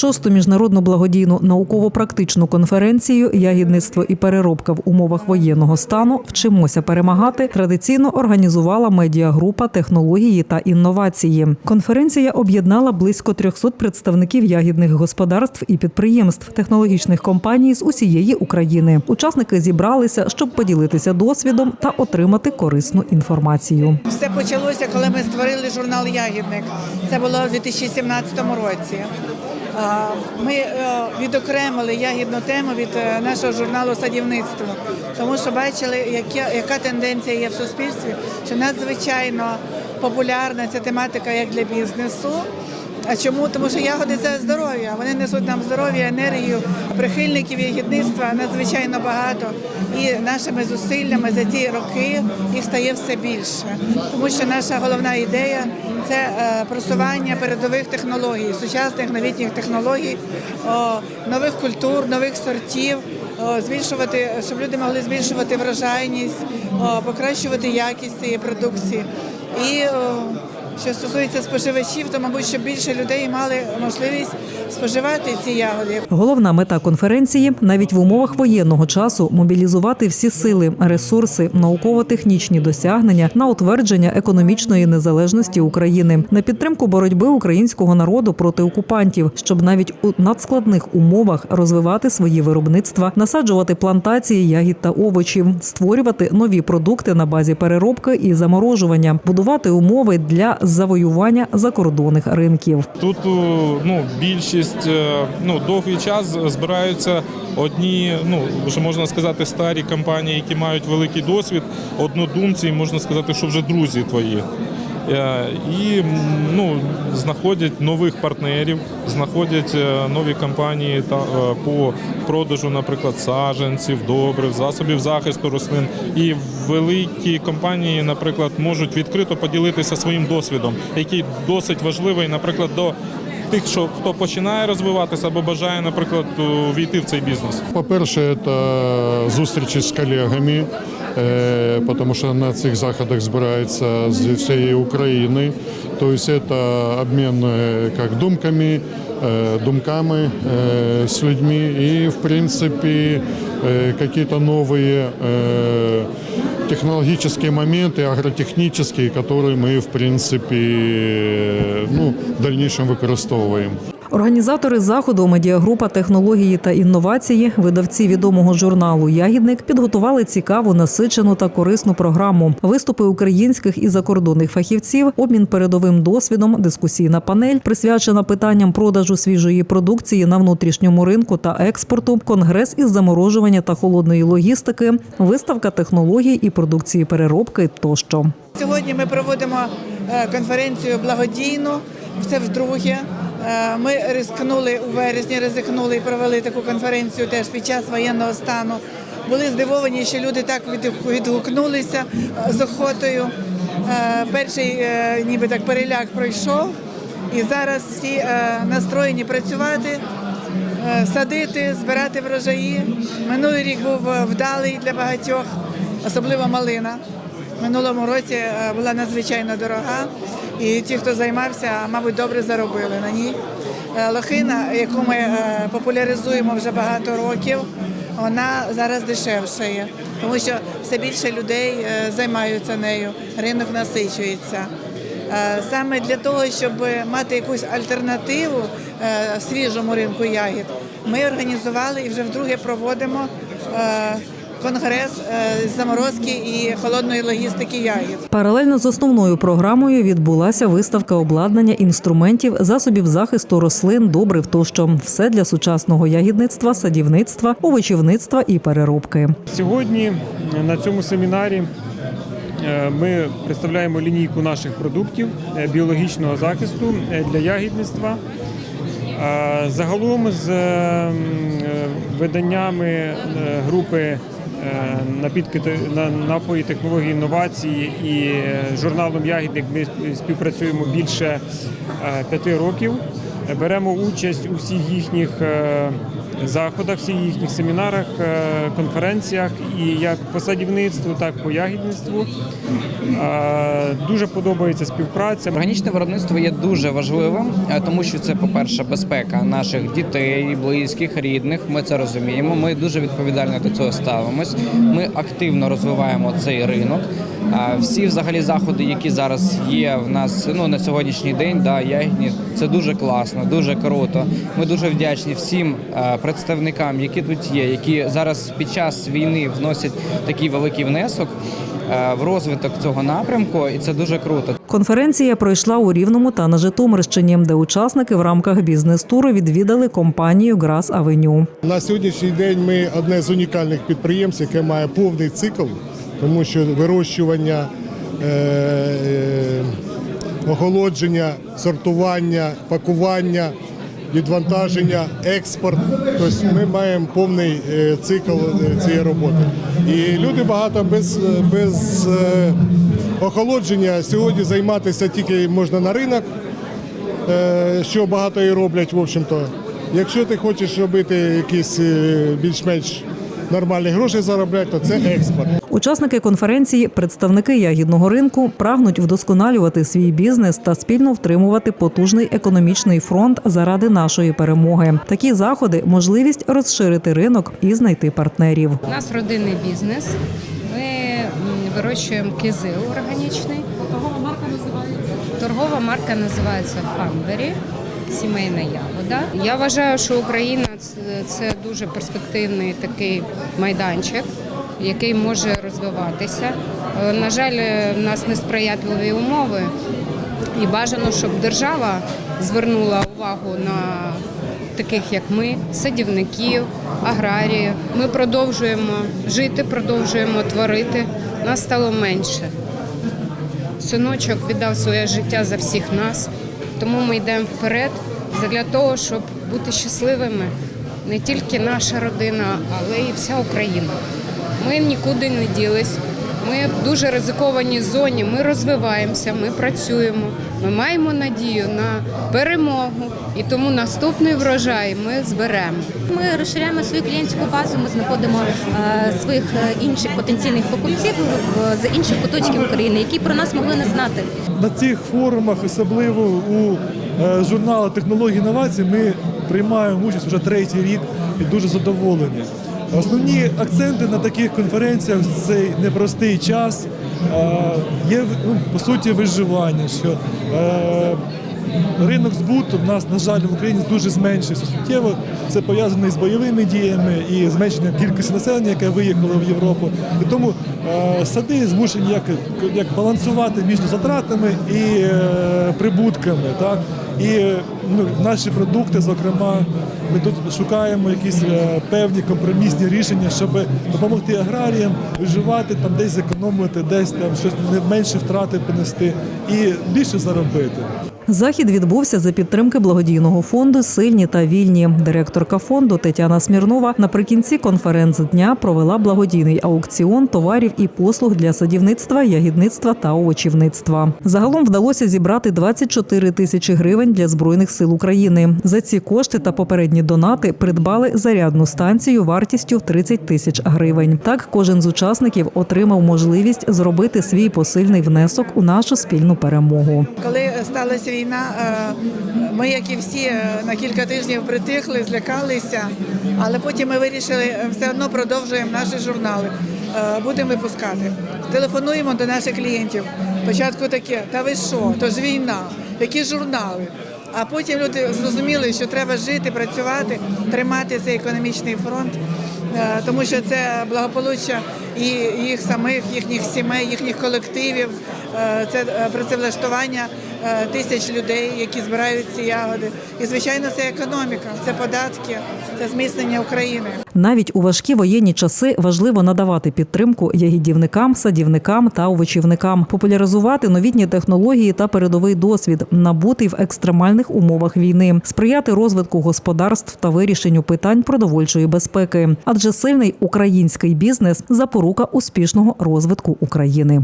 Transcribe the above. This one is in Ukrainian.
Шосту міжнародну благодійну науково-практичну конференцію Ягідництво і переробка в умовах воєнного стану вчимося перемагати традиційно організувала медіагрупа технології та інновації. Конференція об'єднала близько 300 представників ягідних господарств і підприємств технологічних компаній з усієї України. Учасники зібралися, щоб поділитися досвідом та отримати корисну інформацію. Все почалося, коли ми створили журнал Ягідник. Це було у 2017 році. Ми е, відокремили ягідну тему від е, нашого журналу Садівництво, тому що бачили, яка тенденція є в суспільстві, що надзвичайно популярна ця тематика як для бізнесу. А чому? Тому що ягоди це здоров'я. Вони несуть нам здоров'я, енергію. Прихильників ягідництва надзвичайно багато. І нашими зусиллями за ці роки їх стає все більше. Тому що наша головна ідея це е, просування передових технологій, сучасних новітніх технологій, нових культур, нових сортів, збільшувати, щоб люди могли збільшувати врожайність, покращувати якість цієї продукції. І що стосується споживачів, то мабуть, щоб більше людей мали можливість споживати ці ягоди. Головна мета конференції навіть в умовах воєнного часу мобілізувати всі сили, ресурси, науково-технічні досягнення на утвердження економічної незалежності України, на підтримку боротьби українського народу проти окупантів, щоб навіть у надскладних умовах розвивати свої виробництва, насаджувати плантації ягід та овочів, створювати нові продукти на базі переробки і заморожування, будувати умови для завоювання закордонних ринків. Тут ну, більшість е, ну, довгий час збираються одні, ну вже можна сказати, старі компанії, які мають великий досвід, однодумці, можна сказати, що вже друзі твої. Е, І ну, знаходять нових партнерів, знаходять е, нові компанії та, е, по продажу, наприклад, саджанців, добрив, засобів захисту рослин. І великі компанії, наприклад, можуть відкрито поділитися своїм досвідом, який досить важливий, наприклад, до тих, що хто починає розвиватися або бажає, наприклад, увійти в цей бізнес. По-перше, це зустрічі з колегами, е, тому що на цих заходах збираються з всієї України. Тобто це обмін е, як думками, е, думками з людьми і, в принципі, новые э, технологические моменты, агротехнические, которые мы, в принципе, э, ну, в дальнейшем використовуємо. Організатори заходу медіагрупа технології та інновації, видавці відомого журналу Ягідник підготували цікаву, насичену та корисну програму. Виступи українських і закордонних фахівців, обмін передовим досвідом, дискусійна панель, присвячена питанням продажу свіжої продукції на внутрішньому ринку та експорту, конгрес із заморожування та холодної логістики, виставка технологій і продукції переробки тощо. Сьогодні ми проводимо е, конференцію благодійну. Це вдруге. Е, Ми ризикнули у вересні, ризикнули і провели таку конференцію теж під час воєнного стану. Були здивовані, що люди так відгукнулися е, з охотою. Е, Перший ніби так переляк пройшов, і зараз всі настроєні працювати, садити, збирати врожаї. Минулий рік був вдалий для багатьох, особливо малина. Минулому році була надзвичайно дорога, і ті, хто займався, мабуть, добре заробили на ній. Е, Лохина, яку ми е, популяризуємо вже багато років, вона зараз дешевшає, тому що все більше людей е, займаються нею, ринок насичується. Саме для того, щоб мати якусь альтернативу свіжому ринку ягід, ми організували і вже вдруге проводимо конгрес е, заморозки і холодної логістики ягід. Паралельно з основною програмою відбулася виставка обладнання інструментів, засобів захисту рослин, добрив тощо. Все для сучасного ягідництва, садівництва, овочівництва і переробки. Сьогодні на цьому семінарі е, ми представляємо лінійку наших продуктів е, біологічного захисту для ягідництва. Загалом з виданнями групи е, напої технології інновації і е, журналом Ягідник ми співпрацюємо більше е, п'яти років. Беремо участь у всіх їхніх заходах, всіх їхніх семінарах, е, конференціях, і як по садівництву, так і по ягідництву. Е, Дуже подобається співпраця. Органічне виробництво є дуже важливим, е, тому що це, по-перше, безпека наших дітей, близьких, рідних. Ми це розуміємо. Ми дуже відповідально до цього ставимось. Ми активно розвиваємо цей ринок. Всі взагалі заходи, які зараз є в нас ну на сьогоднішній день, да, ягідні, це дуже класно, дуже круто. Ми дуже вдячні всім е, представникам, які тут є, які зараз під час війни вносять такий великий внесок е, в розвиток цього напрямку, і це дуже круто. Конференція пройшла у Рівному та на Житомирщині, де учасники в рамках бізнес-туру відвідали компанію Грас Авеню. На сьогоднішній день ми одне з унікальних підприємств, яке має повний цикл, тому що вирощування, е, е, охолодження, сортування, пакування, відвантаження, експорт. Тобто ми маємо повний е, цикл цієї роботи. І люди багато без, без охолодження сьогодні займатися тільки можна на ринок, що багато і роблять, в общем-то. Якщо ти хочеш робити якісь більш-менш нормальні гроші заробляти, то це експорт. Учасники конференції, представники ягідного ринку, прагнуть вдосконалювати свій бізнес та спільно втримувати потужний економічний фронт заради нашої перемоги. Такі заходи можливість розширити ринок і знайти партнерів. У нас родинний бізнес. Ми вирощуємо кизил органічний. Торгова марка називається? Торгова марка називається Фанбері. Сімейна ягода. Я вважаю, що Україна це дуже перспективний такий майданчик, який може розвиватися. Е, На жаль, е, в нас несприятливі умови, і бажано, щоб держава звернула увагу на таких як ми, садівників, аграріїв. Ми продовжуємо жити, продовжуємо творити. Нас стало менше. Синочок віддав своє життя за всіх нас, тому ми йдемо вперед для того, щоб бути щасливими. Не тільки наша родина, але і вся Україна. Ми нікуди не ділись. Ми в дуже ризикованій зоні. Ми розвиваємося, ми працюємо. Ми маємо надію на перемогу, і тому наступний врожай ми зберемо. Ми розширяємо свою клієнтську базу. Ми знаходимо е, своїх е, інших потенційних покупців е, з інших куточків України, які про нас могли не знати. на цих форумах, особливо у е, журналі технології інновацій, ми приймаємо участь вже третій рік і дуже задоволені. Основні акценти на таких конференціях в цей непростий час е, є ну, по суті виживання. Що е, ринок збуту в нас, на жаль, в Україні дуже зменшився суттєво. Це пов'язано із бойовими діями і зменшенням кількості населення, яке виїхало в Європу. І тому е, сади змушені як, як балансувати між затратами і е, прибутками. Так? І ну, наші продукти, зокрема, ми тут шукаємо якісь е, певні компромісні рішення, щоб допомогти аграріям виживати, там десь зекономити, десь там щось не менше втрати понести і більше заробити. Захід відбувся за підтримки благодійного фонду Сильні та вільні. Директорка фонду Тетяна Смірнова наприкінці конференц-дня провела благодійний аукціон товарів і послуг для садівництва, ягідництва та овочівництва. Загалом вдалося зібрати 24 тисячі гривень для збройних сил України. За ці кошти та попередні донати придбали зарядну станцію вартістю в 30 тисяч гривень. Так кожен з учасників отримав можливість зробити свій посильний внесок у нашу спільну перемогу. Коли сталася війна, е, ми, як і всі, е, на кілька тижнів притихли, злякалися, але потім ми вирішили, е, все одно продовжуємо наші журнали. Е, Будемо випускати. Телефонуємо до наших клієнтів. Спочатку таке, та ви що, то ж війна, які журнали. А потім люди зрозуміли, що треба жити, працювати, тримати цей економічний фронт, е, тому що це благополуччя і їх самих, їхніх сімей, їхніх колективів, е, це працевлаштування тисяч людей, які збирають ці ягоди. І звичайно, це економіка, це податки, це зміцнення України. Навіть у важкі воєнні часи важливо надавати підтримку ягідівникам, садівникам та овочівникам, популяризувати новітні технології та передовий досвід, набутий в екстремальних умовах війни, сприяти розвитку господарств та вирішенню питань продовольчої безпеки. Адже сильний український бізнес запорука успішного розвитку України.